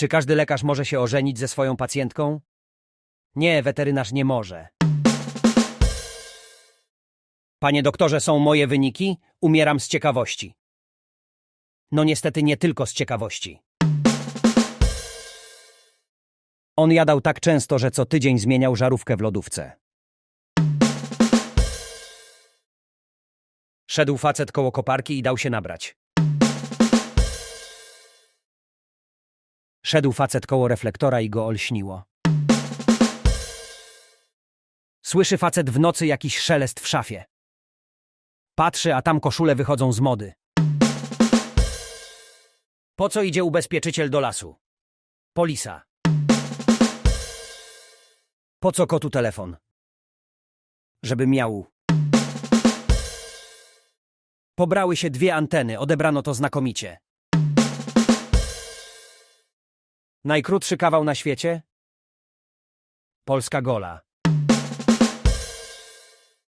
Czy każdy lekarz może się ożenić ze swoją pacjentką? Nie, weterynarz nie może. Panie doktorze, są moje wyniki? Umieram z ciekawości. No niestety nie tylko z ciekawości. On jadał tak często, że co tydzień zmieniał żarówkę w lodówce. Szedł facet koło koparki i dał się nabrać. Szedł facet koło reflektora i go olśniło. Słyszy facet w nocy jakiś szelest w szafie. Patrzy, a tam koszule wychodzą z mody. Po co idzie ubezpieczyciel do lasu? Polisa. Po co kotu telefon? Żeby miał. Pobrały się dwie anteny, odebrano to znakomicie. Najkrótszy kawał na świecie? Polska Gola.